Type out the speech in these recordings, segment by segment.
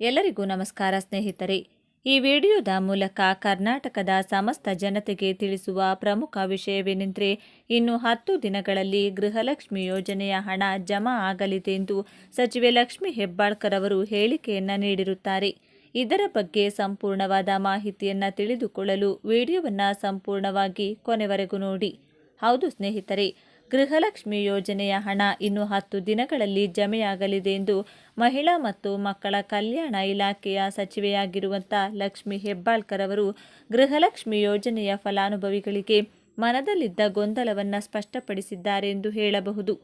ಎಲ್ಲರಿಗೂ ನಮಸ್ಕಾರ ಸ್ನೇಹಿತರೆ. ಈ ವಿಡಿಯೋದ ಮೂಲಕ ಕರ್ನಾಟಕದ ಸಮಸ್ತ ಜನತೆಗೆ ತಿಳಿಸುವ ಪ್ರಮುಖ ವಿಷಯವೇನೆಂದರೆ, ಇನ್ನು ಹತ್ತು ದಿನಗಳಲ್ಲಿ ಗೃಹಲಕ್ಷ್ಮಿ ಯೋಜನೆಯ ಹಣ ಜಮಾ ಆಗಲಿದೆ ಎಂದು ಸಚಿವೆ ಲಕ್ಷ್ಮಿ ಹೆಬ್ಬಾಳ್ಕರ್ ಅವರು ಹೇಳಿಕೆಯನ್ನು ನೀಡಿರುತ್ತಾರೆ. ಇದರ ಬಗ್ಗೆ ಸಂಪೂರ್ಣವಾದ ಮಾಹಿತಿಯನ್ನು ತಿಳಿದುಕೊಳ್ಳಲು ವಿಡಿಯೋವನ್ನು ಸಂಪೂರ್ಣವಾಗಿ ಕೊನೆವರೆಗೂ ನೋಡಿ. ಹೌದು ಸ್ನೇಹಿತರೆ ಗೃಹಲಕ್ಷ್ಮಿ ಯೋಜನೆಯ ಹಣ ಇನ್ನು ಹತ್ತು ದಿನಗಳಲ್ಲಿ ಜಮೆಯಾಗಲಿದೆ ಎಂದು ಮಹಿಳಾ ಮತ್ತು ಮಕ್ಕಳ ಕಲ್ಯಾಣ ಇಲಾಖೆಯ ಸಚಿವೆಯಾಗಿರುವಂಥ ಲಕ್ಷ್ಮಿ ಹೆಬ್ಬಾಳ್ಕರ್ ಅವರು ಗೃಹಲಕ್ಷ್ಮಿ ಯೋಜನೆಯ ಫಲಾನುಭವಿಗಳಿಗೆ ಮನದಲ್ಲಿದ್ದ ಗೊಂದಲವನ್ನು ಸ್ಪಷ್ಟಪಡಿಸಿದ್ದಾರೆ ಎಂದು ಹೇಳಬಹುದು.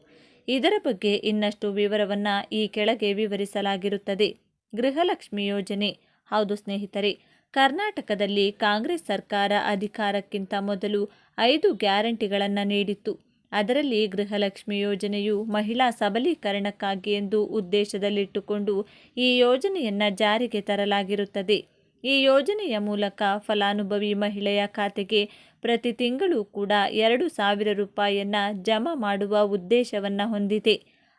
ಇದರ ಬಗ್ಗೆ ಇನ್ನಷ್ಟು ವಿವರವನ್ನು ಈ ಕೆಳಗೆ ವಿವರಿಸಲಾಗಿರುತ್ತದೆ. ಗೃಹಲಕ್ಷ್ಮಿ ಯೋಜನೆ, ಹೌದು ಸ್ನೇಹಿತರೆ, ಕರ್ನಾಟಕದಲ್ಲಿ ಕಾಂಗ್ರೆಸ್ ಸರ್ಕಾರ ಅಧಿಕಾರಕ್ಕಿಂತ ಮೊದಲು ಐದು ಗ್ಯಾರಂಟಿಗಳನ್ನು ನೀಡಿತ್ತು. ಅದರಲ್ಲಿ ಗೃಹಲಕ್ಷ್ಮಿ ಯೋಜನೆಯು ಮಹಿಳಾ ಸಬಲೀಕರಣಕ್ಕಾಗಿ ಎಂದು ಉದ್ದೇಶದಲ್ಲಿಟ್ಟುಕೊಂಡು ಈ ಯೋಜನೆಯನ್ನು ಜಾರಿಗೆ ತರಲಾಗಿರುತ್ತದೆ. ಈ ಯೋಜನೆಯ ಮೂಲಕ ಫಲಾನುಭವಿ ಮಹಿಳೆಯ ಖಾತೆಗೆ ಪ್ರತಿ ತಿಂಗಳು ಕೂಡ ಎರಡು ಸಾವಿರ ರೂಪಾಯಿಯನ್ನು ಜಮಾ ಮಾಡುವ ಉದ್ದೇಶವನ್ನು ಹೊಂದಿದೆ.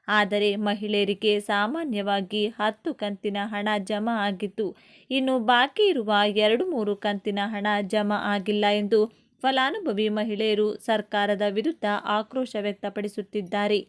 ಆದರೆ ಮಹಿಳೆಯರಿಗೆ ಸಾಮಾನ್ಯವಾಗಿ ಹತ್ತು ಕಂತಿನ ಹಣ ಜಮಾ ಆಗಿತ್ತು ಇನ್ನು ಬಾಕಿ ಇರುವ ಎರಡು ಮೂರು ಕಂತಿನ ಹಣ ಜಮಾ ಆಗಿಲ್ಲ ಎಂದು ಫಲಾನುಭವಿ ಮಹಿಳೆಯರು ಸರ್ಕಾರದ ವಿರುದ್ಧ ಆಕ್ರೋಶ ವ್ಯಕ್ತಪಡಿಸುತ್ತಿದ್ದಾರೆ.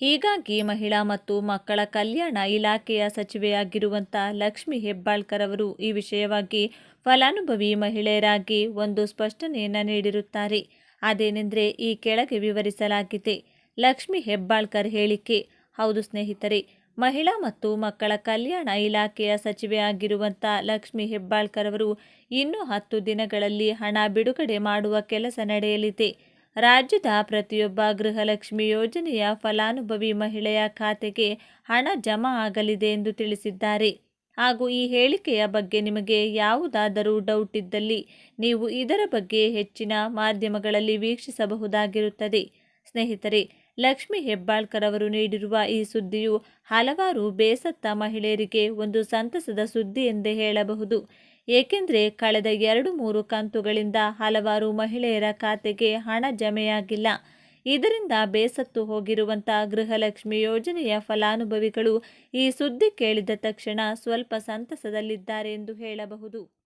ಹೀಗಾಗಿ ಮಹಿಳಾ ಮತ್ತು ಮಕ್ಕಳ ಕಲ್ಯಾಣ ಇಲಾಖೆಯ ಸಚಿವೆಯಾಗಿರುವಂಥ ಲಕ್ಷ್ಮಿ ಹೆಬ್ಬಾಳ್ಕರ್ ಅವರು ಈ ವಿಷಯವಾಗಿ ಫಲಾನುಭವಿ ಮಹಿಳೆಯರಾಗಿ ಒಂದು ಸ್ಪಷ್ಟನೆಯನ್ನು ನೀಡಿರುತ್ತಾರೆ. ಅದೇನೆಂದರೆ ಈ ಕೆಳಗೆ ವಿವರಿಸಲಾಗಿದೆ. ಲಕ್ಷ್ಮಿ ಹೆಬ್ಬಾಳ್ಕರ್ ಹೇಳಿಕೆ, ಹೌದು ಸ್ನೇಹಿತರೆ ಮಹಿಳಾ ಮತ್ತು ಮಕ್ಕಳ ಕಲ್ಯಾಣ ಇಲಾಖೆಯ ಸಚಿವೆ ಆಗಿರುವಂಥ ಲಕ್ಷ್ಮಿ ಹೆಬ್ಬಾಳ್ಕರ್ ಅವರು ಇನ್ನೂ ಹತ್ತು ದಿನಗಳಲ್ಲಿ ಹಣ ಬಿಡುಗಡೆ ಮಾಡುವ ಕೆಲಸ ನಡೆಯಲಿದೆ. ರಾಜ್ಯದ ಪ್ರತಿಯೊಬ್ಬ ಗೃಹಲಕ್ಷ್ಮಿ ಯೋಜನೆಯ ಫಲಾನುಭವಿ ಮಹಿಳೆಯ ಖಾತೆಗೆ ಹಣ ಜಮಾ ಆಗಲಿದೆ ಎಂದು ತಿಳಿಸಿದ್ದಾರೆ. ಹಾಗೂ ಈ ಹೇಳಿಕೆಯ ಬಗ್ಗೆ ನಿಮಗೆ ಯಾವುದಾದರೂ ಡೌಟ್ ಇದ್ದಲ್ಲಿ ನೀವು ಇದರ ಬಗ್ಗೆ ಹೆಚ್ಚಿನ ಮಾಧ್ಯಮಗಳಲ್ಲಿ ವೀಕ್ಷಿಸಬಹುದಾಗಿರುತ್ತದೆ. ಸ್ನೇಹಿತರೆ ಲಕ್ಷ್ಮಿ ಹೆಬ್ಬಾಳ್ಕರ್ ಅವರು ನೀಡಿರುವ ಈ ಸುದ್ದಿಯು ಹಲವಾರು ಬೇಸತ್ತ ಮಹಿಳೆಯರಿಗೆ ಒಂದು ಸಂತಸದ ಸುದ್ದಿ ಎಂದೇ ಹೇಳಬಹುದು. ಏಕೆಂದರೆ ಕಳೆದ ಎರಡು ಮೂರು ಕಂತುಗಳಿಂದ ಹಲವಾರು ಮಹಿಳೆಯರ ಖಾತೆಗೆ ಹಣ ಜಮೆಯಾಗಿಲ್ಲ. ಇದರಿಂದ ಬೇಸತ್ತು ಹೋಗಿರುವಂಥ ಗೃಹಲಕ್ಷ್ಮಿ ಯೋಜನೆಯ ಫಲಾನುಭವಿಗಳು ಈ ಸುದ್ದಿ ಕೇಳಿದ ತಕ್ಷಣ ಸ್ವಲ್ಪ ಸಂತಸದಲ್ಲಿದ್ದಾರೆ ಎಂದು ಹೇಳಬಹುದು.